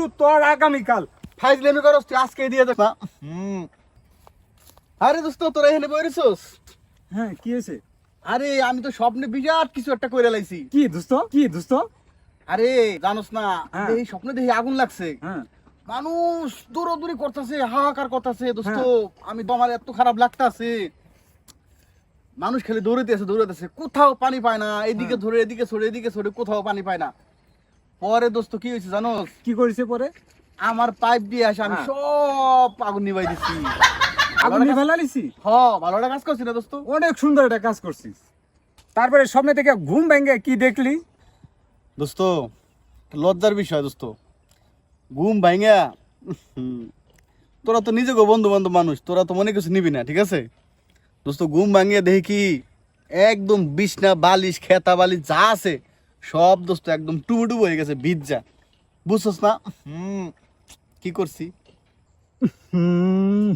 টুমরুর উত্তর আগামীকাল ফাইজলেমি করস তুই আজকে দিয়ে দেখ না হুম। আরে দোস্ত তোরা এখানে বইরেছস হ্যাঁ কি হয়েছে? আরে আমি তো স্বপ্নে বিরাট কিছু একটা করে লাইছি। কি দোস্ত? কি দোস্ত? আরে জানোস না হ্যাঁ। এই স্বপ্নে দেখি আগুন লাগছে। হ্যাঁ। মানুষ দৌড়াদৌড়ি করতেছে হাহাকার করতেছে। দোস্ত হ্যাঁ। আমি তো আমার এত খারাপ লাগতাছে। মানুষ খালি দৌড়াইতেছে দৌড়াইতেছে। কোথাও পানি পায় না এদিকে। ধরে এদিকে ছড়ে এদিকে ছড়ে কোথাও পানি পায় না। পরে দোস্ত কি হয়েছে জানোস? কি করেছে পরে? আমার পাইপ দিয়ে আসে আমি হ্যাঁ। সব আগুন নিভাই দিচ্ছি আগুন নিয়ে ফেলালিছি হ ভালো একটা কাজ করছি না দোস্ত? অনেক সুন্দর একটা কাজ করছিস। তারপরে স্বপ্নে থেকে ঘুম ভেঙে কি দেখলি? দোস্ত লজ্জার বিষয় দোস্ত। ঘুম ভাইঙ্গা তোরা তো নিজেকে বন্ধু বান্ধব মানুষ তোরা তো মনে কিছু নিবি না ঠিক আছে? দোস্ত ঘুম ভাঙিয়ে দেখি একদম বিছনা বালিশ খেতা বালিশ যা আছে সব দোস্ত একদম টুবু টুবু হয়ে গেছে ভিজা বুঝছস না? হুম। কি করছি? হুম।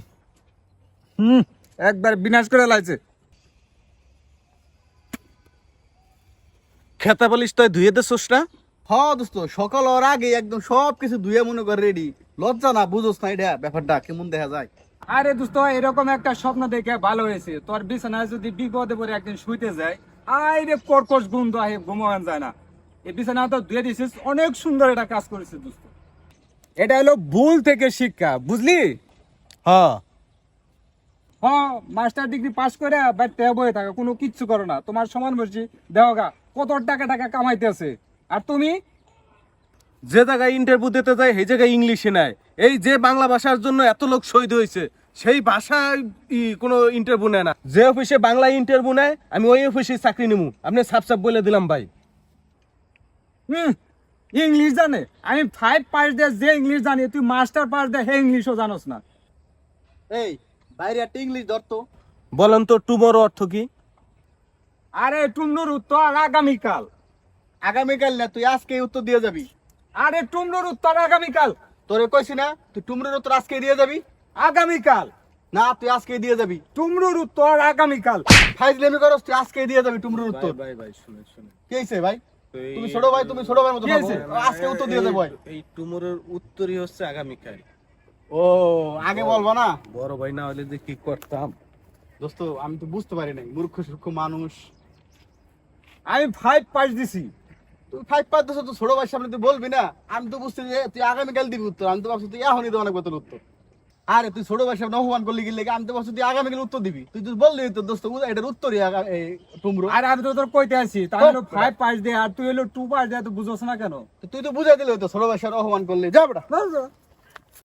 একবার বিনাশ করে লাইছে। খেতা পালিশ তাই ধুয়ে দেছোস না? হ দোস্ত সকাল ওর আগে একদম সব কিছু ধুয়ে মনে কর রেডি লজ্জা না বুঝোস না এটা ব্যাপারটা কেমন দেখা যায়? আরে দোস্ত এরকম একটা স্বপ্ন দেখে ভালো হয়েছে। তোর বিছানায় যদি বিপদে পড়ে একদিন শুইতে যায় আই রে কর্কশ গন্ধ আহে ঘুমানো যায় না। এই বিছানা তো ধুয়ে দিছিস অনেক সুন্দর একটা কাজ করেছিস দোস্ত। এটা হলো ভুল থেকে শিক্ষা বুঝলি? হ্যাঁ। হ্যাঁ মাস্টার ডিগ্রি পাস করে বাড়িতে বয়ে থাকে কোনো কিচ্ছু করো না। তোমার সমান বসছি দেওগা কত টাকা টাকা কামাইতেছে আর তুমি? যে জায়গায় ইন্টারভিউ দিতে যায় সেই জায়গায় ইংলিশে নেয়। এই যে বাংলা ভাষার জন্য এত লোক শহীদ হয়েছে সেই ভাষায় কোনো ইন্টারভিউ নেয় না। যে অফিসে বাংলা ইন্টারভিউ নেয় আমি ওই অফিসে চাকরি নিমু। আপনি সাপ সাপ বলে দিলাম ভাই। হুম ইংলিশ জানে। আমি ফাইভ পাস দিয়ে যে ইংলিশ জানি তুই মাস্টার পাস দিয়ে হে ইংলিশও জানোস না। এই বাইরে একটা ইংলিশ ধরতো বলেন তো টুমোর অর্থ কি? আরে টুমনুর উত্তর আগামীকাল। আগামীকাল না তুই আজকে উত্তর দিয়ে যাবি। আরে টুমনুর উত্তর আগামীকাল। তোরে কইছি না তুই টুমরুর উত্তর আজকে দিয়ে যাবি। আগামীকাল। না তুই আজকে দিয়ে যাবি। টুমরুর উত্তর আগামীকাল। ফাইজলেমি করস তুই আজকে দিয়ে যাবি টুমরুর উত্তর। ভাই ভাই শুনে শুনে। কি হইছে ভাই? তুমি ছোট ভাই তুমি ছোট ভাইয়ের মতো। আজকে উত্তর দিয়ে দেবো এই টুমোরের উত্তরই হচ্ছে আগামীকাল। ও আগে বলব না? বড় ভাই না হলে যে কি করতাম? দোস্ত আমি তো বুঝতে পারি নাই মূর্খ সূর্খ মানুষ। আমি ফাইভ পাস দিছি। তুই ফাইভ পাঁচ দশ তো ছোট ভাই সামনে তুই বলবি না? আমি তো বুঝতে যে তুই আগামীকাল দিবি উত্তর। আমি তো ভাবছি তুই এখনই দেবো অনেক বেতন উত্তর। আরে তুই ছোট ভাই সাহেব অপমান করলি গেলে আমি তো বসে তুই আগামী গেলে উত্তর দিবি। তুই তুই বললি তো দোস্ত বুঝা এটার উত্তরই টুমরু। আরে আর আমি তো তোর কইতে আসি তাহলে ফাইভ পাস দে আর তুই হলো টু পাস দে তুই বুঝোস না কেন? তুই তো বুঝাই দিলে তো ছোট ভাই সাহেব অপমান করলি। যা বেটা। বুঝছ?